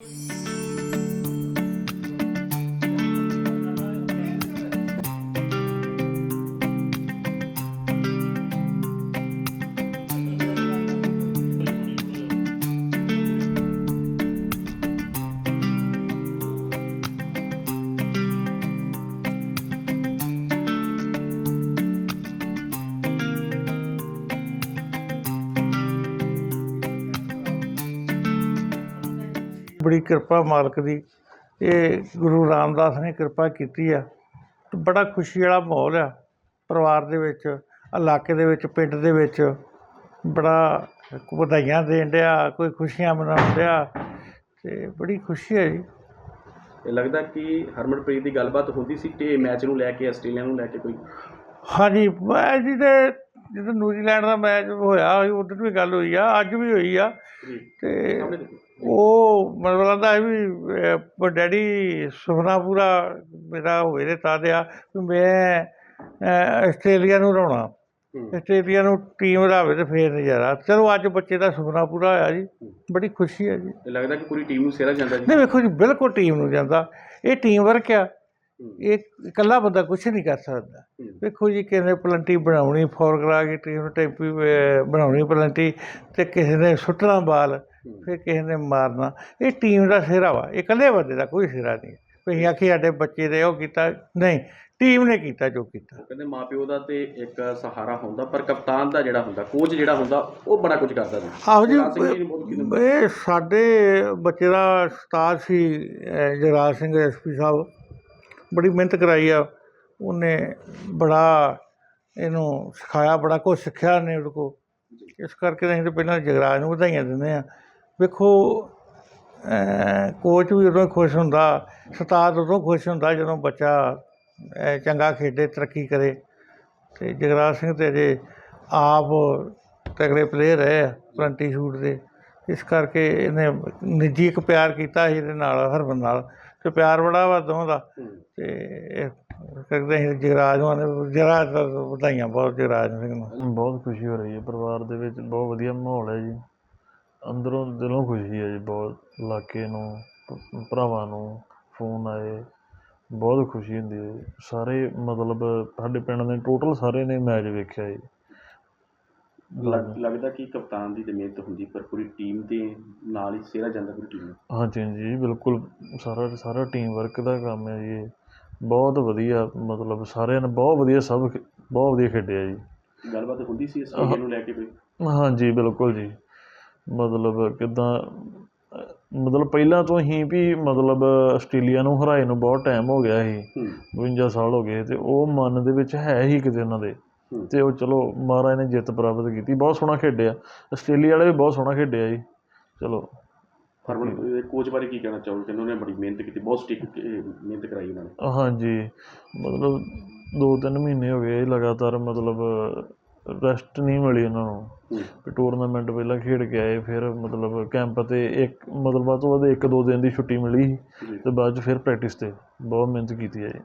Mm-hmm. ਬੜੀ ਕਿਰਪਾ ਮਾਲਕ ਦੀ। ਇਹ ਗੁਰੂ ਰਾਮਦਾਸ ਨੇ ਕਿਰਪਾ ਕੀਤੀ ਆ। ਤੇ ਬੜਾ ਖੁਸ਼ੀ ਵਾਲਾ ਮਾਹੌਲ ਆ ਪਰਿਵਾਰ ਦੇ ਵਿੱਚ ਇਲਾਕੇ ਦੇ ਵਿੱਚ ਪਿੰਡ ਦੇ ਵਿੱਚ। ਬੜਾ ਵਧਾਈਆਂ ਦੇਣ ਡਿਆ ਕੋਈ ਖੁਸ਼ੀਆਂ ਮਨਾਉਣ ਡਿਆ ਤੇ ਬੜੀ ਖੁਸ਼ੀ ਹੈ ਜੀ। ਇਹ ਲੱਗਦਾ ਕਿ ਹਰਮਨਪ੍ਰੀਤ ਦੀ ਗੱਲਬਾਤ ਹੁੰਦੀ ਸੀ ਕਿ ਮੈਚ ਨੂੰ ਲੈ ਕੇ ਆਸਟ੍ਰੇਲੀਆ ਨੂੰ ਲੈ ਕੇ ਕੋਈ? ਹਾਂਜੀ ਮੈਚ ਜੀ ਦੇ ਜਦੋਂ ਨਿਊਜ਼ੀਲੈਂਡ ਦਾ ਮੈਚ ਹੋਇਆ ਉਦੋਂ ਵੀ ਗੱਲ ਹੋਈ ਆ ਅੱਜ ਵੀ ਹੋਈ ਆ। ਤੇ। ਉਹ ਮਤਲਬ ਲੱਗਦਾ ਹੈ ਵੀ ਡੈਡੀ ਸੁਪਨਾ ਪੂਰਾ ਮੇਰਾ ਹੋਵੇ ਤੇ ਤਾਂ ਆ ਵੀ ਮੈਂ ਆਸਟ੍ਰੇਲੀਆ ਨੂੰ ਹੂੰ। ਆਸਟ੍ਰੇਲੀਆ ਨੂੰ ਟੀਮ ਹਰਾਵੇ ਤੇ ਫੇਰ ਨਜ਼ਾਰਾ। ਚਲੋ ਅੱਜ ਬੱਚੇ ਦਾ ਸੁਪਨਾ ਪੂਰਾ ਹੋਇਆ ਜੀ। ਬੜੀ ਖੁਸ਼ੀ ਹੈ ਜੀ। ਲੱਗਦਾ ਕਿ ਪੂਰੀ ਟੀਮ ਨੂੰ ਸਿਰਾ ਜਾਂਦਾ ਜੀ। ਨਹੀਂ ਵੇਖੋ ਜੀ ਬਿਲਕੁਲ ਟੀਮ ਨੂੰ ਜਾਂਦਾ। ਇਹ ਟੀਮ ਵਰਕ ਆ। ਇਹ ਇਕੱਲਾ ਬੰਦਾ ਕੁਝ ਨਹੀਂ ਕਰ ਸਕਦਾ। ਵੇਖੋ ਜੀ ਕਿਸੇ ਨੇ ਪਲੰਟੀ ਬਣਾਉਣੀ ਫੋਰ ਕਰਾ ਕੇ ਟੀਮ ਨੂੰ ਟੈਂਪੀ ਬਣਾਉਣੀ ਪਲੰਟੀ ਤੇ ਕਿਸੇ ਨੇ ਸੁੱਟਣਾ ਬਾਲ ਫਿਰ ਕਿਸੇ ਨੇ ਮਾਰਨਾ। ਇਹ ਟੀਮ ਦਾ ਸਿਰਾ ਵਾ ਇਹ ਇਕੱਲੇ ਬੰਦੇ ਦਾ ਕੋਈ ਸਿਰਾ ਨਹੀਂ। ਅਸੀਂ ਆਖੀ ਸਾਡੇ ਬੱਚੇ ਦੇ ਉਹ ਕੀਤਾ ਨਹੀਂ ਟੀਮ ਨੇ ਕੀਤਾ ਜੋ ਕੀਤਾ। ਕਹਿੰਦੇ ਮਾਪਿਓ ਦਾ ਤੇ ਇੱਕ ਸਹਾਰਾ ਹੁੰਦਾ ਪਰ ਕਪਤਾਨ ਦਾ ਜਿਹੜਾ ਹੁੰਦਾ ਕੋਚ ਜਿਹੜਾ ਹੁੰਦਾ ਉਹ ਬੜਾ ਕੁਝ ਕਰਦਾ ਜੀ ਆਹੋ ਜੀ। ਇਹ ਸਾਡੇ ਬੱਚੇ ਦਾ ਉਸਤਾਦ ਸੀ ਜਗਰਾਜ ਸਿੰਘ ਐਸਪੀ ਸਾਹਿਬ। ਬੜੀ ਮਿਹਨਤ ਕਰਾਈ ਆ। ਉਹਨੇ ਬੜਾ ਇਹਨੂੰ ਸਿਖਾਇਆ, ਬੜਾ ਕੁਝ ਸਿੱਖਿਆ ਨੇ ਉਹਦੇ ਕੋਲ। ਇਸ ਕਰਕੇ ਅਸੀਂ ਤਾਂ ਪਹਿਲਾਂ ਜਗਰਾਜ ਨੂੰ ਵਧਾਈਆਂ ਦਿੰਦੇ ਆ ਵੇਖੋ ਕੋਚ ਵੀ ਉਦੋਂ ਹੀ ਖੁਸ਼ ਹੁੰਦਾ ਉਸਤਾਦ ਉਦੋਂ ਖੁਸ਼ ਹੁੰਦਾ ਜਦੋਂ ਬੱਚਾ ਚੰਗਾ ਖੇਡੇ, ਤਰੱਕੀ ਕਰੇ। ਤੇ ਜਗਰਾਜ ਸਿੰਘ ਤੇ ਅਜੇ ਆਪ ਤਗੜੇ ਪਲੇਅਰ ਰਹੇ ਆ ਪਲੰਟੀ ਸ਼ੂਟ ਦੇ। ਇਸ ਕਰਕੇ ਇਹਨੇ ਨਿੱਜੀ ਇੱਕ ਪਿਆਰ ਕੀਤਾ ਸੀ ਇਹਦੇ ਨਾਲ, ਹਰਮਨ ਨਾਲ। ਤੇ ਪਿਆਰ ਬੜਾ ਵਾ ਦੋਵਾਂ ਦਾ। ਤੇ ਇਹ ਕਰਦੇ ਅਸੀਂ ਜਗਰਾਜ ਨੂੰ ਜਗਰਾਜ ਦਾ ਵਧਾਈਆਂ ਬਹੁਤ ਜਗਰਾਜ ਸਿੰਘ ਨੂੰ। ਬਹੁਤ ਖੁਸ਼ੀ ਹੋ ਰਹੀ ਹੈ ਪਰਿਵਾਰ ਦੇ ਵਿੱਚ ਬਹੁਤ ਵਧੀਆ ਮਾਹੌਲ ਹੈ ਜੀ। ਅੰਦਰੋਂ ਦਿਲੋਂ ਖੁਸ਼ੀ ਹੈ ਜੀ ਬਹੁਤ ਇਲਾਕੇ ਨੂੰ ਭਰਾਵਾਂ ਨੂੰ ਫੋਨ ਆਏ ਬਹੁਤ ਖੁਸ਼ੀ ਹੁੰਦੀ ਹੈ ਸਾਰੇ ਮਤਲਬ ਸਾਡੇ ਪਿੰਡ ਦੇ ਟੋਟਲ ਸਾਰੇ ਨੇ ਮੈਚ ਵੇਖਿਆ ਜੀ। ਲੱਗ- ਲੱਗਦਾ। ਕਿ ਕਪਤਾਨ ਦੀ ਤੇ ਮਿਹਨਤ ਹੁੰਦੀ ਪਰ ਪੂਰੀ ਟੀਮ ਦੇ ਨਾਲ ਹੀ ਸਿਰਾ ਜਾਂਦਾ ਪੂਰੀ ਟੀਮ ਹਾਂਜੀ ਹਾਂਜੀ ਬਿਲਕੁਲ। ਸਾਰਾ ਸਾਰਾ ਟੀਮ ਵਰਕ ਦਾ ਕੰਮ ਹੈ ਜੀ। ਇਹ ਬਹੁਤ ਵਧੀਆ ਮਤਲਬ ਸਾਰਿਆਂ ਨੇ ਬਹੁਤ ਵਧੀਆ ਸਭ ਖੇ- ਬਹੁਤ ਵਧੀਆ ਖੇਡਿਆ ਜੀ। ਗੱਲਬਾਤ ਹੁੰਦੀ ਸੀ ਆਸਟ੍ਰੇਲੀਆ ਨੂੰ ਲੈ ਕੇ ਕੋਈ? ਹਾਂਜੀ ਬਿਲਕੁਲ ਜੀ। ਮਤਲਬ ਕਿਦਾਂ ਮਤਲਬ ਪਹਿਲਾਂ ਤੋਂ ਹੀ ਵੀ ਮਤਲਬ ਆਸਟ੍ਰੇਲੀਆ ਨੂੰ ਹਰਾਏ ਨੂੰ ਬਹੁਤ ਟਾਈਮ ਹੋ ਗਿਆ ਸੀ। ਹੂੰ। 52 ਸਾਲ ਹੋ ਗਏ ਤੇ ਉਹ ਮਨ ਦੇ ਵਿੱਚ ਹੈ ਹੀ ਕਿਤੇ ਉਹਨਾਂ ਦੇ। ਤੇ ਉਹ ਚਲੋ ਮਹਾਰਾਜ ਨੇ ਜਿੱਤ ਪ੍ਰਾਪਤ ਕੀਤੀ। ਬਹੁਤ ਸੋਹਣਾ ਖੇਡਿਆ ਆਸਟ੍ਰੇਲੀਆ ਵਾਲੇ ਵੀ ਬਹੁਤ ਸੋਹਣਾ ਖੇਡਿਆ ਜੀ। ਚਲੋ। ਹਰਮਨ ਕੋਚ ਬਾਰੇ ਕੀ ਕਹਿਣਾ ਚਾਹੋਗੇ? ਕਹਿੰਦੇ ਉਹਨੇ ਬੜੀ ਮਿਹਨਤ ਕੀਤੀ ਬਹੁਤ ਸਟਿਕ ਮਿਹਨਤ ਕਰਾਈ ਉਹਨਾਂ ਨੇ। ਹਾਂਜੀ। ਮਤਲਬ ਦੋ ਤਿੰਨ ਮਹੀਨੇ ਹੋ ਗਏ ਲਗਾਤਾਰ ਮਤਲਬ ਰੈਸਟ ਨਹੀਂ ਮਿਲੀ ਉਹਨਾਂ ਨੂੰ। ਵੀ ਟੂਰਨਾਮੈਂਟ ਪਹਿਲਾਂ ਖੇਡ ਕੇ ਆਏ ਫਿਰ ਮਤਲਬ ਕੈਂਪ ਤੇ ਇੱਕ ਮਤਲਬ ਵੱਧ ਤੋਂ ਵੱਧ ਇੱਕ ਦੋ ਦਿਨ ਦੀ ਛੁੱਟੀ ਮਿਲੀ। ਤੇ ਬਾਅਦ ਚ ਫਿਰ ਪ੍ਰੈਕਟਿਸ ਤੇ ਬਹੁਤ ਮਿਹਨਤ ਕੀਤੀ ਹੈ ਜੀ।